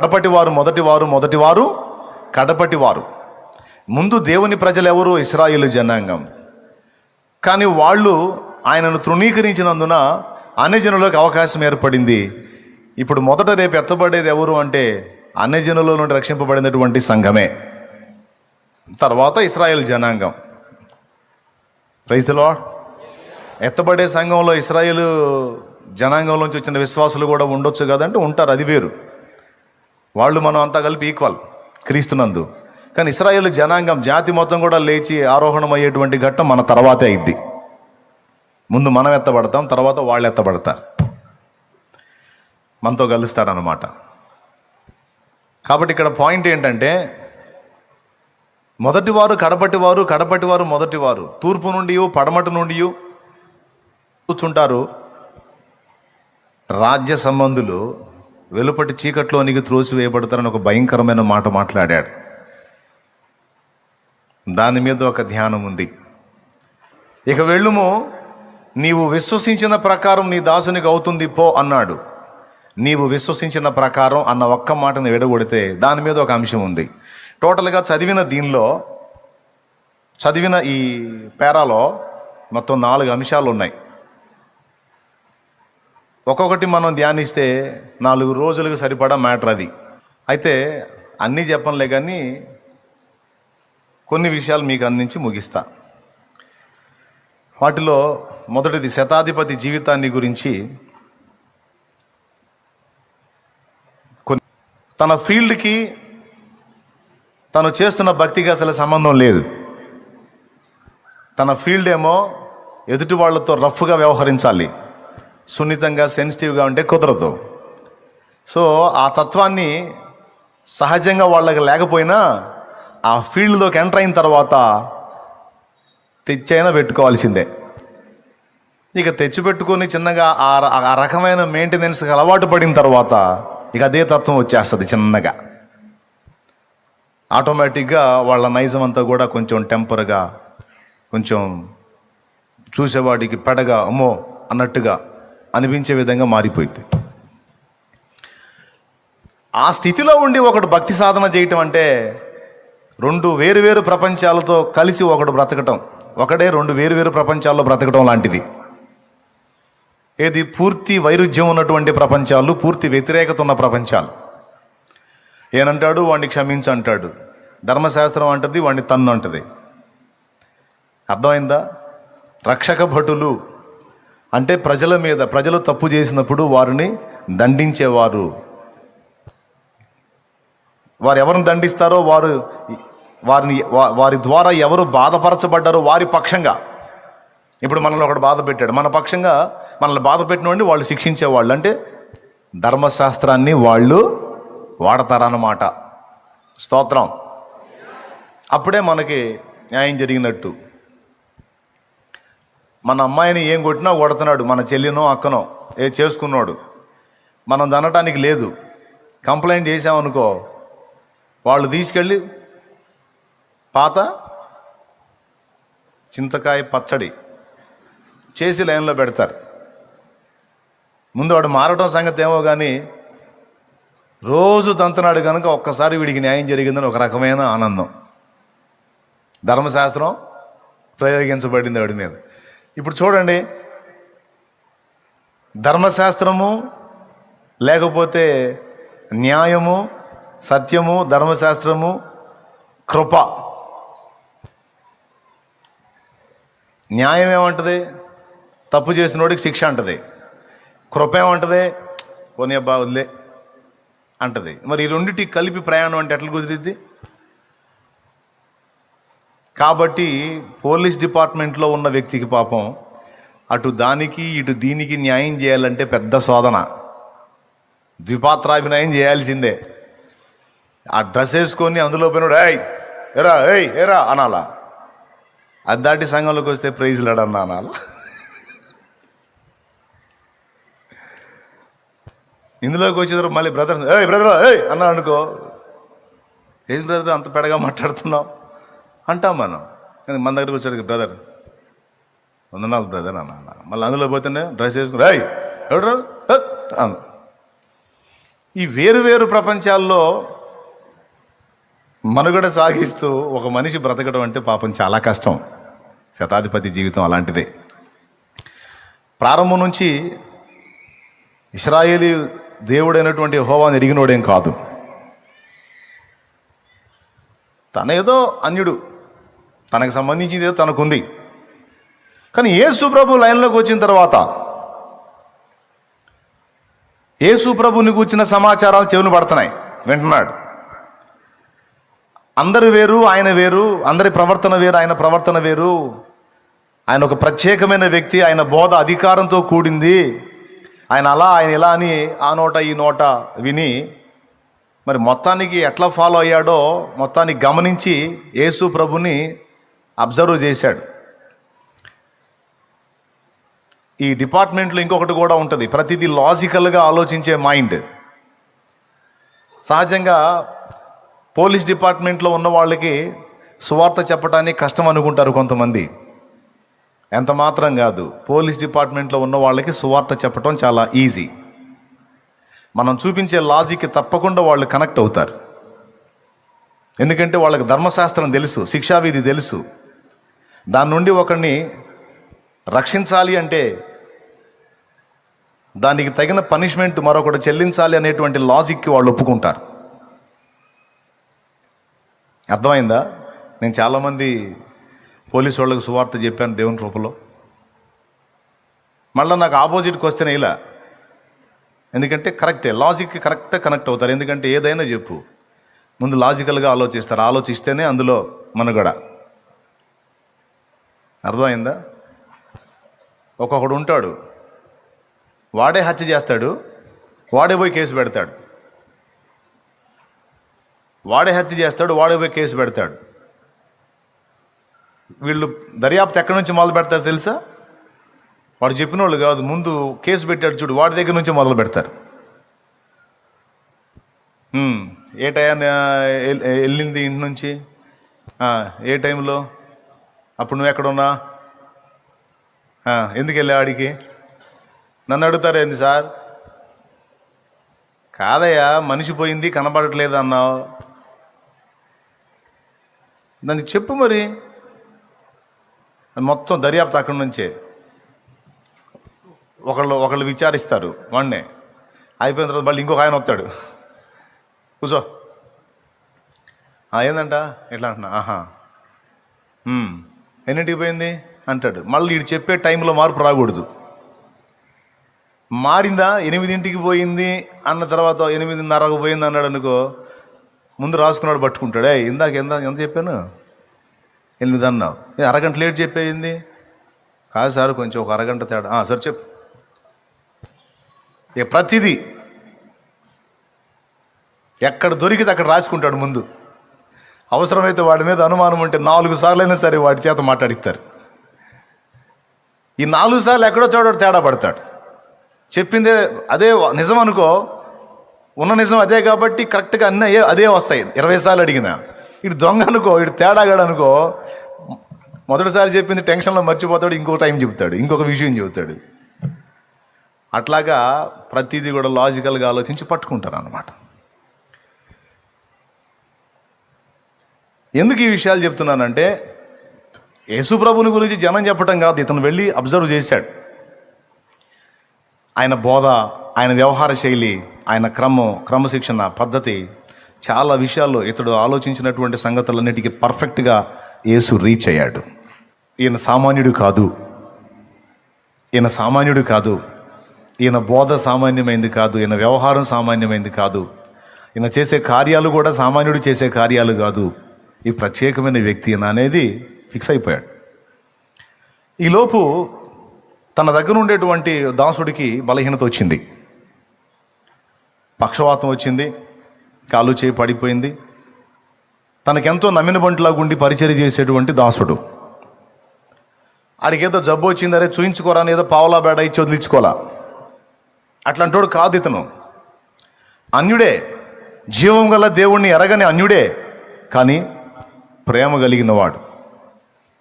కడపటి వారు మొదటి వారు మొదటి వారు కడపటి వారు ముందు దేవుని ప్రజలు ఎవరు ఇస్రాయిల్ జనాంగం. కానీ వాళ్ళు ఆయనను తృణీకరించినందున అన్యజనులకు అవకాశం ఏర్పడింది. ఇప్పుడు మొదట రేపు ఎత్తబడేది ఎవరు అంటే అన్యజనుల జనుల నుండి రక్షింపబడినటువంటి సంఘమే. తర్వాత ఇస్రాయేల్ జనాంగం. రైతులో ఎత్తబడే సంఘంలో ఇస్రాయేల్ జనాంగంలోంచి వచ్చిన విశ్వాసులు కూడా ఉండొచ్చు కదంటే ఉంటారు అది వేరు. వాళ్ళు మనం అంతా కలిపి ఈక్వల్ క్రీస్తునందు. కానీ ఇస్రాయేల్ జనాంగం జాతి మొత్తం కూడా లేచి ఆరోహణం అయ్యేటువంటి ఘట్టం మన తర్వాతే అయింది. ముందు మనం ఎత్తబడతాం తర్వాత వాళ్ళు ఎత్తబడతారు. మనతో కలుస్తారన్నమాట. కాబట్టి ఇక్కడ పాయింట్ ఏంటంటే మొదటివారు కడపటివారు కడపటివారు మొదటివారు. తూర్పు నుండి పడమటి నుండి కూర్చుంటారు. రాజ్య సంబంధులు వెలుపటి చీకట్లోనికి త్రోసివేయబడతారని ఒక భయంకరమైన మాట మాట్లాడాడు. దాని మీద ఒక ధ్యానం ఉంది. ఇక వెళ్ళుము నీవు విశ్వసించిన ప్రకారం నీ దాసునికి అవుతుంది పో అన్నాడు. నీవు విశ్వసించిన ప్రకారం అన్న ఒక్క మాటను విడగొడితే దాని మీద ఒక అంశం ఉంది. టోటల్గా చదివిన దీనిలో చదివిన ఈ పేరాలో మొత్తం నాలుగు అంశాలు ఉన్నాయి ఒక్కొక్కటి మనం ధ్యానిస్తే నాలుగు రోజులకు సరిపడా మ్యాటర్ అది. అయితే అన్నీ చెప్పనులే కానీ కొన్ని విషయాలు మీకు అందించి ముగిస్తా. వాటిలో మొదటిది శతాధిపతి జీవితాన్ని గురించి. కొన్ని తన ఫీల్డ్కి తను చేస్తున్న భక్తికి అసలు సంబంధం లేదు. తన ఫీల్డ్ ఏమో ఎదుటి వాళ్ళతో రఫ్గా వ్యవహరించాలి. సున్నితంగా సెన్సిటివ్గా ఉంటే కుదరదు. సో ఆ తత్వాన్ని సహజంగా వాళ్ళకి లేకపోయినా ఆ ఫీల్డ్లోకి ఎంటర్ అయిన తర్వాత తెచ్చైనా పెట్టుకోవాల్సిందే. ఇక తెచ్చిపెట్టుకొని చిన్నగా ఆ ఆ రకమైన మెయింటెనెన్స్కి అలవాటు పడిన తర్వాత ఇక అదే తత్వం వచ్చేస్తుంది చిన్నగా. ఆటోమేటిక్గా వాళ్ళ నైజం అంతా కూడా కొంచెం టెంపర్గా కొంచెం చూసేవాడికి పెడగా అమ్మో అన్నట్టుగా అనిపించే విధంగా మారిపోయింది. ఆ స్థితిలో ఉండి ఒకడు భక్తి సాధన చేయటం అంటే రెండు వేరువేరు ప్రపంచాలతో కలిసి ఒకడు బ్రతకటం ఒకడే రెండు వేరువేరు ప్రపంచాల్లో బ్రతకటం లాంటిది. ఏది పూర్తి వైరుధ్యం ఉన్నటువంటి ప్రపంచాలు పూర్తి వ్యతిరేకత ఉన్న ప్రపంచాలు. ఏనంటాడు? వాడిని క్షమించు అంటాడు. ధర్మశాస్త్రం అంటది వాడిని తన్ను అంటది. అర్థమైందా? రక్షక భటులు అంటే ప్రజల మీద ప్రజలు తప్పు చేసినప్పుడు వారిని దండించేవారు. వారు ఎవరిని దండిస్తారో వారు వారిని వారి ద్వారా ఎవరు బాధపరచబడ్డారో వారి పక్షంగా. ఇప్పుడు మనల్ని ఒకడు బాధ పెట్టాడు. మన పక్షంగా మనల్ని బాధ పెట్టినోడిని వాళ్ళు శిక్షించేవాళ్ళు. అంటే ధర్మశాస్త్రాన్ని వాళ్ళు వాడతారన్నమాట. స్తోత్రం. అప్పుడే మనకి న్యాయం జరిగినట్టు. మన అమ్మాయిని ఏం కొట్టినా కొడుతున్నాడు మన చెల్లినో అక్కనో. ఏ చేసుకున్నాడు? మనం దనటానికి లేదు. కంప్లైంట్ చేసామనుకో వాళ్ళు తీసుకెళ్ళి పాత చింతకాయ పచ్చడి చేసి లైన్లో పెడతారు. ముందు వాడు మారటం సంగతి ఏమో కానీ రోజు తంతనాడు కనుక ఒక్కసారి వీడికి న్యాయం జరిగిందని ఒక రకమైన ఆనందం. ధర్మశాస్త్రం ప్రయోగించబడింది వాడి మీద. ఇప్పుడు చూడండి. ధర్మశాస్త్రము లేకపోతే న్యాయము సత్యము ధర్మశాస్త్రము కృప. న్యాయం ఏమంటది? తప్పు చేసిన వాడికి శిక్ష అంటది. కృప ఏమంటది? పోనీ అబ్బా వదిలే అంటది. మరి ఈ రెండింటికి కలిపి ప్రయాణం అంటే ఎట్లా కుదిరిద్ది? కాబట్టి పోలీస్ డిపార్ట్మెంట్లో ఉన్న వ్యక్తికి పాపం అటు దానికి ఇటు దీనికి న్యాయం చేయాలంటే పెద్ద శోధన ద్విపాత్రాభినయం చేయాల్సిందే. ఆ డ్రెస్ వేసుకొని అందులో పోయినాడు ఏయ్ ఎరా ఏయ్ ఎరా అనాలా. అద్దాటి సంఘంలోకి వస్తే ప్రైజ్ లేడన్నా అనాల. ఇందులోకి వచ్చేదారు మళ్ళీ బ్రదర్ ఏయ్ బ్రదర్ ఏయ్ అన్నాడు అనుకో. ఏది బ్రదర్ అంత పెడగా మాట్లాడుతున్నావు? అంటాం మనం. కానీ మన దగ్గరకు వచ్చాడు బ్రదర్ వందనాలు బ్రదర్ అన్న మళ్ళీ అందులో పోతేనే డ్రెస్ వేసుకుని రాయ్ ఎవడు ఈ వేరు వేరు ప్రపంచాల్లో మనుగడ సాగిస్తూ ఒక మనిషి బ్రతకడం అంటే పాపం చాలా కష్టం. శతాధిపతి జీవితం అలాంటిదే. ప్రారంభం నుంచి ఇస్రాయేలీ దేవుడైనటువంటి హోవాని ఎరిగినోడేం కాదు. తన ఏదో అన్యుడు. తనకు సంబంధించింది ఏదో తనకుంది. కానీ యేసు ప్రభు లైన్లోకి వచ్చిన తర్వాత యేసు ప్రభుని కూర్చిన సమాచారాలు చెవులు పడుతున్నాయి. వింటున్నాడు. అందరు వేరు ఆయన వేరు అందరి ప్రవర్తన వేరు ఆయన ప్రవర్తన వేరు. ఆయన ఒక ప్రత్యేకమైన వ్యక్తి ఆయన బోధ అధికారంతో కూడింది. ఆయన అలా ఆయన ఇలా అని ఆ నోట ఈ నోట విని మరి మొత్తానికి ఎట్లా ఫాలో అయ్యాడో మొత్తాన్ని గమనించి యేసు ప్రభుని అబ్జర్వ్ చేశాడు. ఈ డిపార్ట్మెంట్లో ఇంకొకటి కూడా ఉంటుంది. ప్రతిదీ లాజికల్గా ఆలోచించే మైండ్. సహజంగా పోలీస్ డిపార్ట్మెంట్లో ఉన్న వాళ్ళకి సువార్త చెప్పడానికి కష్టం అనుకుంటారు కొంతమంది. ఎంత మాత్రం కాదు పోలీస్ డిపార్ట్మెంట్లో ఉన్న వాళ్ళకి సువార్త చెప్పడం చాలా ఈజీ. మనం చూపించే లాజిక్ తప్పకుండా వాళ్ళు కనెక్ట్ అవుతారు. ఎందుకంటే వాళ్ళకి ధర్మశాస్త్రం తెలుసు శిక్షావిధి తెలుసు. దాని నుండి ఒకరిని రక్షించాలి అంటే దానికి తగిన పనిష్మెంట్ మరొకటి చెల్లించాలి అనేటువంటి లాజిక్కి వాళ్ళు ఒప్పుకుంటారు. అర్థమైందా? నేను చాలామంది పోలీసు వాళ్ళకి సువార్త చెప్పాను దేవుని రూపంలో మళ్ళీ నాకు ఆపోజిట్ క్వశ్చన్ ఇలా. ఎందుకంటే కరెక్టే లాజిక్కి కరెక్ట్గా కనెక్ట్ అవుతారు. ఎందుకంటే ఏదైనా చెప్పు. ముందు లాజికల్గా ఆలోచిస్తారు. ఆలోచిస్తేనే అందులో మనుగడ. అర్థమైందా? ఒక్కొక్కడు ఉంటాడు వాడే హత్య చేస్తాడు వాడే పోయి కేసు పెడతాడు. వాడే హత్య చేస్తాడు వాడే పోయి కేసు పెడతాడు. వీళ్ళు దర్యాప్తు ఎక్కడి నుంచి మొదలు పెడతారు తెలుసా? వాడు చెప్పిన వాళ్ళు కాదు ముందు కేసు పెట్టాడు చూడు వాడి దగ్గర నుంచి మొదలు పెడతారు. ఏ టైం వెళ్ళింది ఇంటి నుంచి? ఏ టైంలో? అప్పుడు నువ్వు ఎక్కడున్నా? ఎందుకు వెళ్ళా ఆడికి? నన్ను అడుగుతారు ఏంది సార్? కాదయ్యా మనిషి పోయింది కనబడట్లేదు అన్నావు. దానికి చెప్పు మరి. మొత్తం దర్యాప్తు అక్కడి నుంచే. ఒకళ్ళు ఒకళ్ళు విచారిస్తారు వాడినే అయిపోయిన తర్వాత మళ్ళీ ఇంకొక ఆయన వస్తాడు. కూర్చో ఏందంట? ఎట్లా అంటున్నా? ఆహా. ఎన్నింటికి పోయింది? అంటాడు. మళ్ళీ వీడు చెప్పే టైంలో మార్పు రాకూడదు. మారిందా? ఎనిమిదింటికి పోయింది అన్న తర్వాత ఎనిమిదిన్నరకు పోయింది అన్నాడు అనుకో ముందు రాసుకున్నాడు పట్టుకుంటాడు. ఏ ఇందాక ఎంత ఎంత చెప్పాను? ఎనిమిది అన్నావు అరగంట లేట్ చెప్పేయింది? కాదు సార్ కొంచెం ఒక అరగంట తేడా. సార్ సరే చెప్పు. ఇక ప్రతిదీ ఎక్కడ దొరికితే అక్కడ రాసుకుంటాడు ముందు. అవసరమైతే వాడి మీద అనుమానం ఉంటే నాలుగు సార్లు అయినా సరే వాడి చేత మాట్లాడిస్తారు. ఈ నాలుగు సార్లు ఎక్కడో చోట తేడా పడతాడు. చెప్పిందే అదే నిజం అనుకో ఉన్న నిజం అదే కాబట్టి కరెక్ట్గా అన్నీ అయ్యే- అదే వస్తాయి. ఇరవై సార్లు అడిగినా. ఇటు దొంగ అనుకో ఇటు తేడాగాడు అనుకో మొదటిసారి చెప్పింది టెన్షన్లో మర్చిపోతాడు ఇంకో టైం చెబుతాడు ఇంకొక విషయం చెబుతాడు. అట్లాగా ప్రతిదీ కూడా లాజికల్గా ఆలోచించి పట్టుకుంటారు అన్నమాట ఎందుకు ఈ విషయాలు చెప్తున్నానంటే యేసుప్రభుని గురించి జనం చెప్పటం కాదు ఇతను వెళ్ళి అబ్జర్వ్ చేశాడు. ఆయన బోధ ఆయన వ్యవహార శైలి ఆయన క్రమం క్రమశిక్షణ పద్ధతి చాలా విషయాల్లో ఇతడు ఆలోచించినటువంటి సంగతులన్నిటికీ పర్ఫెక్ట్గా యేసు రీచ్ అయ్యాడు. ఈయన సామాన్యుడు కాదు. ఈయన సామాన్యుడు కాదు. ఈయన బోధ సామాన్యమైంది కాదు. ఈయన వ్యవహారం సామాన్యమైంది కాదు. ఈయన చేసే కార్యాలు కూడా సామాన్యుడు చేసే కార్యాలు కాదు. ఈ ప్రత్యేకమైన వ్యక్తి అనేది ఫిక్స్ అయిపోయాడు. ఈలోపు తన దగ్గర ఉండేటువంటి దాసుడికి బలహీనత వచ్చింది. పక్షవాతం వచ్చింది కాలు చేయి పడిపోయింది. తనకెంతో నమ్మిన బంటిలాగా ఉండి పరిచయం చేసేటువంటి దాసుడు. ఆడికేదో ఏదో జబ్బు వచ్చింది అరే చూయించుకోరా అని ఏదో పావలా బేడ ఇచ్చి వదిలించుకోవాలా? అట్లాంటోడు కాదు ఇతను. అన్యుడే జీవం గల దేవుణ్ణి ఎరగని అన్యుడే. కానీ ప్రేమ కలిగిన వాడు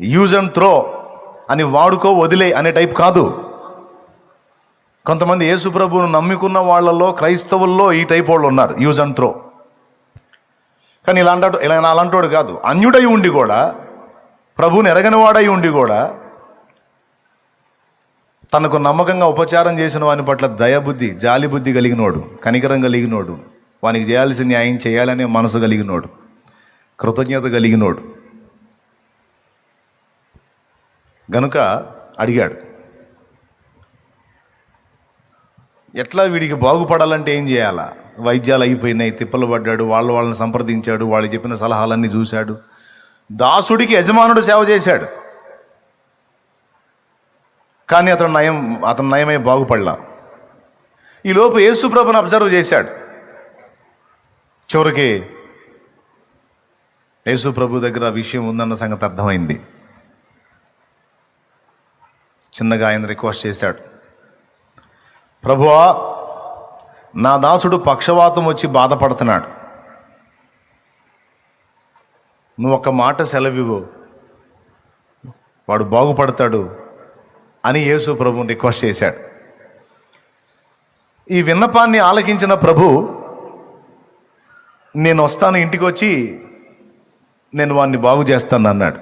యూజ్ అండ్ త్రో అని వాడుకో వదిలే అనే టైప్ కాదు. కొంతమంది యేసుప్రభువును నమ్ముకున్న వాళ్ళలో క్రైస్తవుల్లో ఈ టైప్ వాళ్ళు ఉన్నారు యూజ్ అండ్ త్రో కానీ ఇలాంటి ఇలా అలాంటోడు కాదు. అన్యుడై ఉండి కూడా ప్రభువుని ఎరగని వాడై ఉండి కూడా తనకు నమ్మకంగా ఉపచారం చేసిన వాని పట్ల దయబుద్ధి జాలిబుద్ధి కలిగినోడు కనికరం కలిగినోడు వానికి చేయాల్సిన న్యాయం చేయాలనే మనసు కలిగినోడు. కృతజ్ఞత కలిగినోడు. గనుక అడిగాడు ఎట్లా వీడికి బాగుపడాలంటే ఏం చేయాలా? వైద్యాలు అయిపోయినాయి తిప్పలు పడ్డాడు వాళ్ళ వాళ్ళని సంప్రదించాడు వాళ్ళు చెప్పిన సలహాలన్నీ చూశాడు. దాసుడికి యజమానుడు సేవ చేశాడు. కానీ అతను నయం అతను నయమై బాగుపడలా. ఈలోపు యేసుప్రభను అబ్జర్వ్ చేశాడు. చివరికి యేసుప్రభు దగ్గర ఆ విషయం ఉందన్న సంగతి అర్థమైంది. చిన్నగా ఆయన రిక్వెస్ట్ చేశాడు. ప్రభువా నా దాసుడు పక్షవాతం వచ్చి బాధపడుతున్నాడు. నువ్వు ఒక మాట సెలవివ్వు. వాడు బాగుపడతాడు అని యేసు ప్రభుని రిక్వెస్ట్ చేశాడు. ఈ విన్నపాన్ని ఆలకించిన ప్రభు నేను వస్తాను ఇంటికి వచ్చి నేను వాడిని బాగు చేస్తాను అన్నాడు.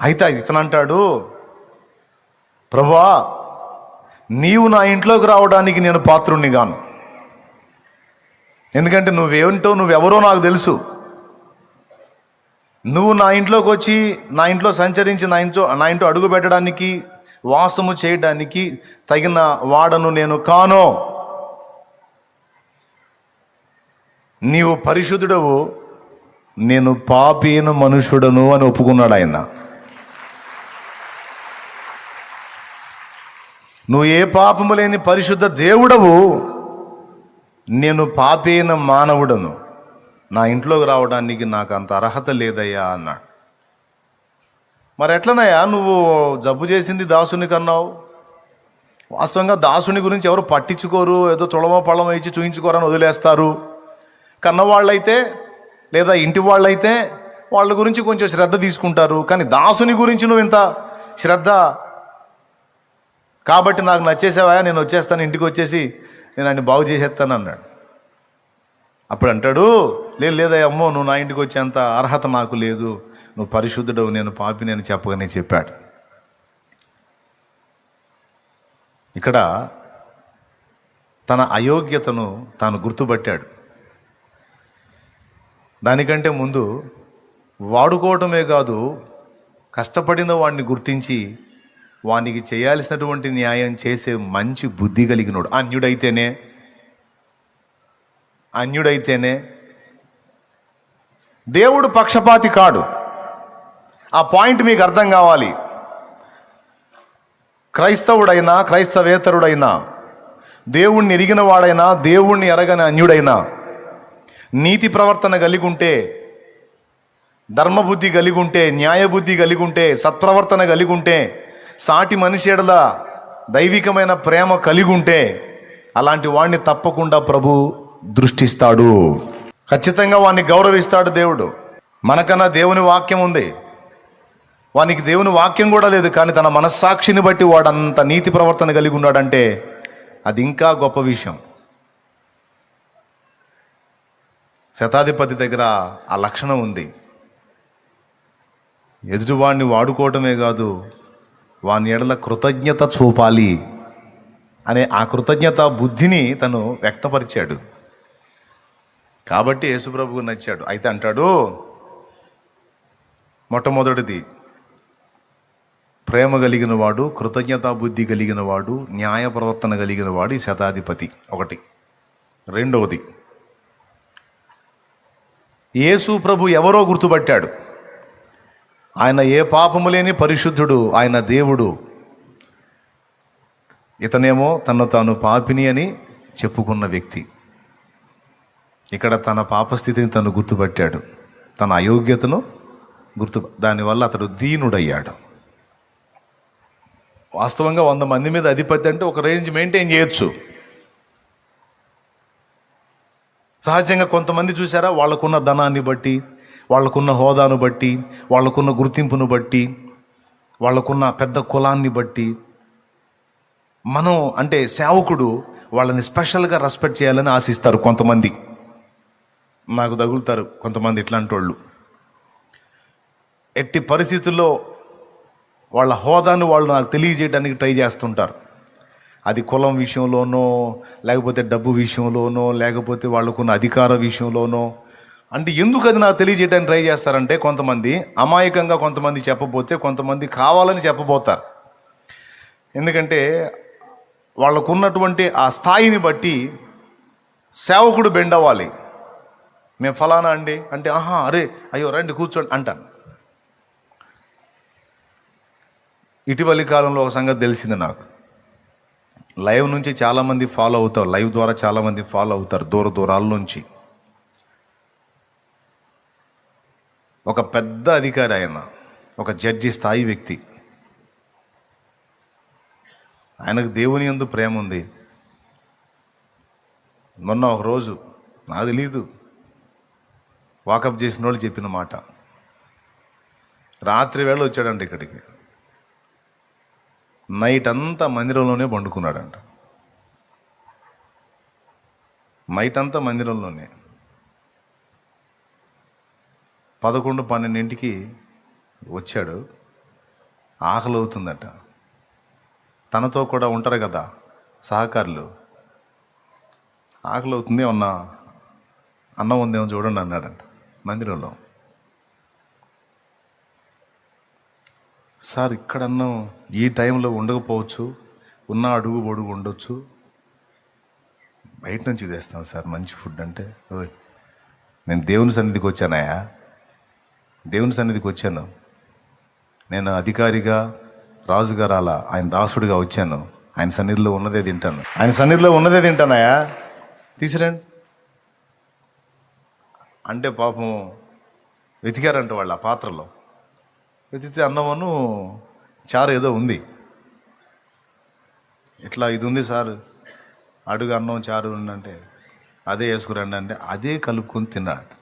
అయితే ఇతను అంటాడు ప్రభా నీవు నా ఇంట్లోకి రావడానికి నేను పాత్రుణ్ణి గాను. ఎందుకంటే నువ్వేమిటో నువ్వెవరో నాకు తెలుసు. నువ్వు నా ఇంట్లోకి వచ్చి నా ఇంట్లో సంచరించి నా ఇంట్లో నా ఇంట్లో అడుగు పెట్టడానికి వాసము చేయడానికి తగిన వాడను నేను కాను. నీవు పరిశుద్ధుడవు నేను పాపీన మనుషుడను అని ఒప్పుకున్నాడు ఆయన. నువ్వు ఏ పాపము లేని పరిశుద్ధ దేవుడవు నేను పాపైన మానవుడను. నా ఇంట్లోకి రావడానికి నాకు అంత అర్హత లేదయ్యా అన్నాడు మరి ఎట్లనయ్యా నువ్వు జబ్బు చేసింది దాసుని కన్నావు? వాస్తవంగా దాసుని గురించి ఎవరు పట్టించుకోరు ఏదో తుళమో పళ్ళమో ఇచ్చి చూయించుకోరని వదిలేస్తారు. కన్నవాళ్ళైతే లేదా ఇంటి వాళ్ళైతే వాళ్ళ గురించి కొంచెం శ్రద్ధ తీసుకుంటారు కానీ దాసుని గురించి నువ్వు ఇంత శ్రద్ధ కాబట్టి నాకు నచ్చేసావా? నేను వచ్చేస్తాను ఇంటికి వచ్చేసి నేను ఆయన బాగు చేసేస్తాను అన్నాడు. అప్పుడు అంటాడు లేదు లేదా అమ్మో నువ్వు నా ఇంటికి వచ్చేంత అర్హత నాకు లేదు. నువ్వు పరిశుద్ధుడవు నేను పాపి నేను చెప్పగానే చెప్పాడు. ఇక్కడ తన అయోగ్యతను తాను గుర్తుపట్టాడు. దానికంటే ముందు వాడుకోవటమే కాదు కష్టపడిన వాడిని గుర్తించి వానికి చేయాల్సినటువంటి న్యాయం చేసే మంచి బుద్ధి కలిగినోడు. అన్యుడైతేనే అన్యుడైతేనే దేవుడు పక్షపాతి కాడు. ఆ పాయింట్ మీకు అర్థం కావాలి. క్రైస్తవుడైనా క్రైస్తవేతరుడైనా దేవుణ్ణి ఎరిగిన వాడైనా దేవుణ్ణి ఎరగని అన్యుడైనా నీతి ప్రవర్తన కలిగి ఉంటే ధర్మబుద్ధి కలిగి ఉంటే న్యాయబుద్ధి కలిగి ఉంటే సత్ప్రవర్తన కలిగి ఉంటే సాటి మనిషి ఎడల దైవికమైన ప్రేమ కలిగి ఉంటే అలాంటి వాడిని తప్పకుండా ప్రభు దృష్టిస్తాడు. ఖచ్చితంగా వాడిని గౌరవిస్తాడు దేవుడు. మనకన్నా దేవుని వాక్యం ఉంది. వానికి దేవుని వాక్యం కూడా లేదు కానీ తన మనస్సాక్షిని బట్టి వాడు అంత నీతి ప్రవర్తన కలిగి ఉన్నాడంటే అది ఇంకా గొప్ప విషయం. శతాధిపతి దగ్గర ఆ లక్షణం ఉంది. ఎదుటివాడిని వాడుకోవటమే కాదు వాని ఎడల కృతజ్ఞత చూపాలి అనే ఆ కృతజ్ఞత బుద్ధిని తను వ్యక్తపరిచాడు. కాబట్టి యేసుప్రభువు నచ్చాడు. అయితే అంటాడు మొట్టమొదటిది ప్రేమ కలిగిన వాడు కృతజ్ఞతా బుద్ధి కలిగిన వాడు న్యాయ ప్రవర్తన కలిగిన వాడు ఈ శతాధిపతి. ఒకటి. రెండవది యేసు ప్రభు ఎవరో గుర్తుపట్టాడు. ఆయన ఏ పాపము లేని పరిశుద్ధుడు ఆయన దేవుడు. ఇతనేమో తను తాను పాపిని అని చెప్పుకున్న వ్యక్తి. ఇక్కడ తన పాపస్థితిని తను గుర్తుపట్టాడు. తన అయోగ్యతను గుర్తు దానివల్ల అతడు దీనుడయ్యాడు. వాస్తవంగా వంద మంది మీద అధిపతి అంటే ఒక రేంజ్ మెయింటైన్ చేయొచ్చు. సహజంగా కొంతమంది చూసారా వాళ్ళకున్న ధనాన్ని బట్టి వాళ్ళకున్న హోదాను బట్టి వాళ్ళకున్న గుర్తింపును బట్టి వాళ్ళకున్న పెద్ద కులాన్ని బట్టి. మనం అంటే సేవకుడు వాళ్ళని స్పెషల్గా రెస్పెక్ట్ చేయాలని ఆశిస్తారు కొంతమంది. నాకు తగులుతారు కొంతమంది ఇట్లాంటి వాళ్ళు ఎట్టి పరిస్థితుల్లో వాళ్ళ హోదాను వాళ్ళు నాకు తెలియజేయడానికి ట్రై చేస్తుంటారు. అది కులం విషయంలోనో లేకపోతే డబ్బు విషయంలోనో లేకపోతే వాళ్ళకున్న అధికార విషయంలోనో. అంటే ఎందుకు అది నాకు తెలియజేయడానికి ట్రై చేస్తారంటే కొంతమంది అమాయకంగా కొంతమంది చెప్పబోతే కొంతమంది కావాలని చెప్పబోతారు. ఎందుకంటే వాళ్ళకున్నటువంటి ఆ స్థాయిని బట్టి సేవకుడు బెండ్ అవ్వాలి మేము ఫలానా అండి? అంటే ఆహా అరే అయ్యో రండి కూర్చోండి అంటాను. ఇటీవలి కాలంలో ఒక సంగతి తెలిసింది నాకు. లైవ్ నుంచి చాలామంది ఫాలో అవుతారు. లైవ్ ద్వారా చాలామంది ఫాలో అవుతారు. దూర దూరాల నుంచి. ఒక పెద్ద అధికారి ఆయన ఒక జడ్జి స్థాయి వ్యక్తి. ఆయనకు దేవుని ఎందు ప్రేమ ఉంది. మొన్న ఒక రోజు నాకు తెలీదు. వాకప్ చేసిన వాళ్ళు చెప్పిన మాట. రాత్రి వేళ వచ్చాడండి ఇక్కడికి. నైట్ అంతా మందిరంలోనే పండుకున్నాడంట. నైట్ అంతా మందిరంలోనే. పదకొండు పన్నెండింటికి వచ్చాడు. ఆకలి అవుతుందట. తనతో కూడా ఉంటారు కదా సహకారులు. ఆకలి అవుతుంది ఏమన్నా? అన్నం ఉందేమో చూడండి అన్నాడంట మందిరంలో. సార్ ఇక్కడన్నా ఈ టైంలో ఉండకపోవచ్చు ఉన్న అడుగు పొడుగు ఉండొచ్చు. బయట నుంచి తెస్తాం సార్ మంచి ఫుడ్ అంటే. ఓయ్ నేను దేవుని సన్నిధికి వచ్చానయా దేవుని సన్నిధికి వచ్చాను. నేను అధికారిగా రాజుగారు అలా ఆయన దాసుడిగా వచ్చాను. ఆయన సన్నిధిలో ఉన్నదే తింటాను. ఆయన సన్నిధిలో ఉన్నదే తింటానయా తీసిరండి. అంటే పాపం వెతికారంట వాళ్ళు ఆ పాత్రలో. వెతికితే అన్నమను చారు ఏదో ఉంది. ఇట్లా ఇది ఉంది సార్? అడుగు అన్నం చారు ఉందంటే అదే వేసుకురండి అంటే అదే కలుపుకొని తిన్నాడు.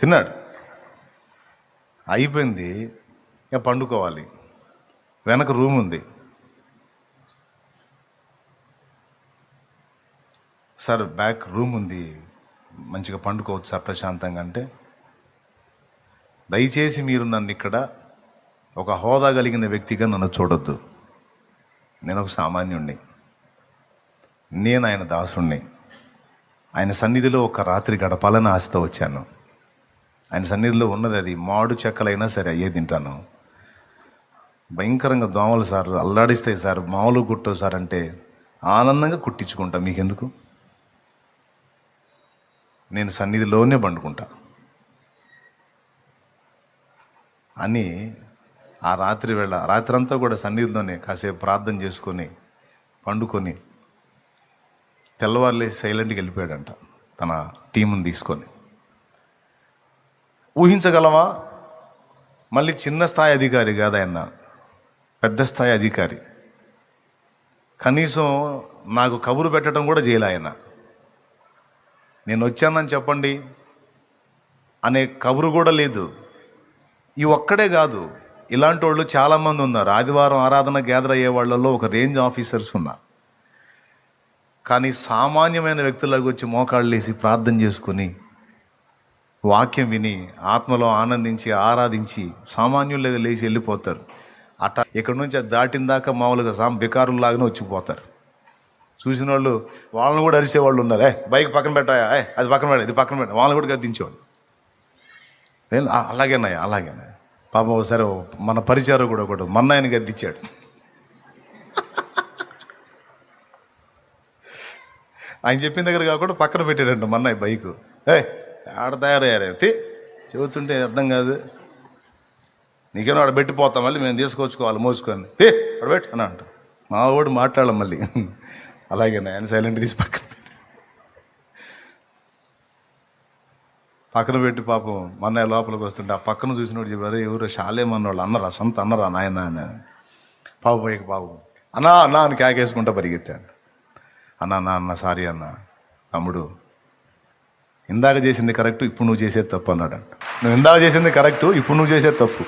తిన్నాడు. అయిపోయింది. ఇక పండుకోవాలి. వెనక రూమ్ ఉంది. సార్ బ్యాక్ రూమ్ ఉంది. మంచిగా పండుకోవచ్చు సార్ ప్రశాంతంగా అంటే? దయచేసి మీరు నన్ను ఇక్కడ ఒక హోదా కలిగిన వ్యక్తిగా నన్ను చూడొద్దు. నేను ఒక సామాన్యుణ్ణి. నేను ఆయన దాసుణ్ణి. ఆయన సన్నిధిలో ఒక రాత్రి గడపాలని ఆశతో వచ్చాను. ఆయన సన్నిధిలో ఉన్నది అది మాడు చెక్కలైనా సరే అయ్యే తింటాను. భయంకరంగా దోమలు సార్ అల్లాడిస్తాయి సార్ మామూలు కుట్టవు సార్ అంటే ఆనందంగా కుట్టించుకుంటా. మీకెందుకు? నేను సన్నిధిలోనే పండుకుంటా. అని ఆ రాత్రి వేళ రాత్రంతా కూడా సన్నిధిలోనే కాసేపు ప్రార్థన చేసుకొని పండుకొని తెల్లవారులే సైలెంట్కి వెళ్ళిపోయాడంట తన టీముని తీసుకొని. ఊహించగలవా? మళ్ళీ చిన్న స్థాయి అధికారి కాదు ఆయన. పెద్ద స్థాయి అధికారి. కనీసం నాకు కబురు పెట్టడం కూడా చేయలే ఆయన. నేను వచ్చానని చెప్పండి అనే కబురు కూడా లేదు. ఈ ఒక్కడే కాదు ఇలాంటి వాళ్ళు చాలామంది ఉన్నారు. ఆదివారం ఆరాధన గ్యాదర్ అయ్యే వాళ్ళలో ఒక రేంజ్ ఆఫీసర్స్ ఉన్నారు కానీ సామాన్యమైన వ్యక్తులకు వచ్చి మోకాళ్ళు వేసి ప్రార్థన చేసుకుని వాక్యం విని ఆత్మలో ఆనందించి ఆరాధించి సామాన్యులుగా లేచి వెళ్ళిపోతారు. అట్ట ఇక్కడి నుంచి అది దాటిన దాకా మామూలుగా సాం బికారుల్లాగానే వచ్చిపోతారు చూసిన వాళ్ళు వాళ్ళని కూడా అరిసే వాళ్ళు ఉన్నారు. ఏ బైక్ పక్కన పెట్టాయా? ఏ అది పక్కన పెట్ట ఇది పక్కన పెట్ట. వాళ్ళని కూడా గద్దించేవాళ్ళు. అలాగేనాయా అలాగేనాయా పాపం ఒకసారి మన పరిచారం కూడా ఒకటి మొన్న ఆయన గద్దించాడు ఆయన చెప్పిన దగ్గర కాకుండా పక్కన పెట్టాడంట మన్నాయి బైక్. ఏ ఆడ తయారయ్యారే. తి చెబుతుంటే అర్థం కాదు. నీకేమో ఆడ పెట్టిపోతాం మళ్ళీ మేము తీసుకొచ్చుకోవాలి మోసుకొని. ఏ ఆడ పెట్టు అని అంట మా వాడు మాట్లాడాలి మళ్ళీ. అలాగే ఆయన సైలెంట్ తీసి పక్కన పక్కన పెట్టి పాపం మన లోపలికి వస్తుంటే ఆ పక్కన చూసినప్పుడు చెప్పారు ఎవరు షాలేమన్నోళ్ళు అన్నరా? సొంత అన్నరా? నాయన? అని. పాప పోయి పాపం అన్నా అన్నా అని కేకేసుకుంటా పరిగెత్తాడు. అన్నా అన్న అన్న సారీ అన్న తమ్ముడు ఇందాక చేసింది కరెక్ట్ ఇప్పుడు నువ్వు చేసేది తప్పు అన్నాడు. నువ్వు ఇందాక చేసింది కరెక్ట్ ఇప్పుడు నువ్వు చేసేది తప్పు.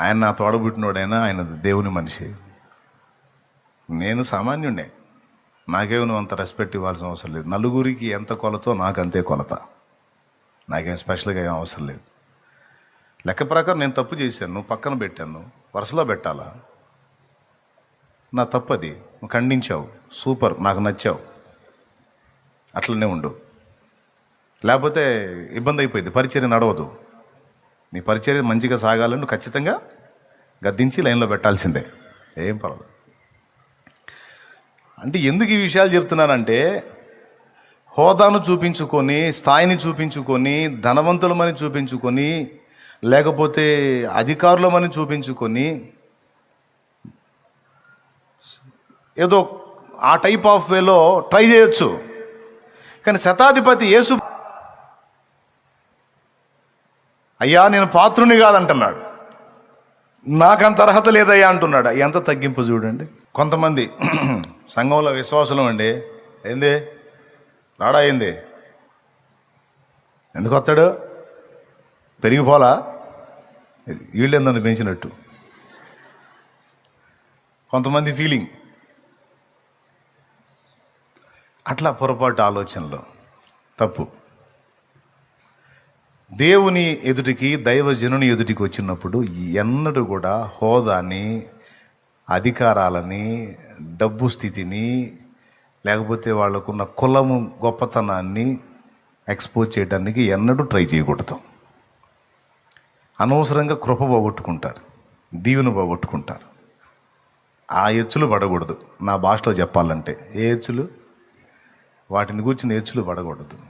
ఆయన నా తోడబుట్టినోడైనా ఆయన దేవుని మనిషి. నేను సామాన్యుడే నాకేమో నువ్వు అంత రెస్పెక్ట్ ఇవ్వాల్సిన అవసరం లేదు. నలుగురికి ఎంత కొలతో నాకు అంతే కొలత. నాకేం స్పెషల్గా ఏం అవసరం లేదు. లెక్క ప్రకారం నేను తప్పు చేశాను పక్కన పెట్టాను వరుసలో పెట్టాలా? నా తప్పు అది నువ్వు ఖండించావు. సూపర్. నాకు నచ్చావు. అట్లనే ఉండు. లేకపోతే ఇబ్బంది అయిపోయింది. పరిచర్య నడవదు. నీ పరిచర్య మంచిగా సాగాలని ఖచ్చితంగా గద్దించి లైన్లో పెట్టాల్సిందే. ఏం పర్వాలేదు. అంటే ఎందుకు ఈ విషయాలు చెప్తున్నానంటే హోదాను చూపించుకొని స్థాయిని చూపించుకొని ధనవంతులమని చూపించుకొని లేకపోతే అధికారులమని చూపించుకొని ఏదో ఆ టైప్ ఆఫ్ వేలో ట్రై చేయొచ్చు. కానీ శతాధిపతి యేసు అయ్యా నేను పాత్రుని కాదంటున్నాడు. నాకంత అర్హత లేదయ్యా అంటున్నాడు. ఎంత తగ్గింపు చూడండి. కొంతమంది సంఘంలో విశ్వాసులం అండి. ఏంది? రాడా ఏంది? ఎందుకు వస్తాడు? పెరిగిపోలా వీళ్ళేందని పెంచినట్టు? కొంతమంది ఫీలింగ్ అట్లా పొరపాటు ఆలోచనలో. తప్పు. దేవుని ఎదుటికి దైవజనుని ఎదుటికి వచ్చినప్పుడు ఎన్నడూ కూడా హోదాని అధికారాలని డబ్బు స్థితిని లేకపోతే వాళ్ళకున్న కులము గొప్పతనాన్ని ఎక్స్పోజ్ చేయడానికి ఎన్నడూ ట్రై చేయకూడదు. అనవసరంగా కృప పోగొట్టుకుంటారు దీవెన పోగొట్టుకుంటారు. ఆ ఎచ్చులు పడకూడదు. నా భాషలో చెప్పాలంటే ఏ ఎచ్చులు? వాటిని కూర్చుని ఎచ్చులు పడకూడదు.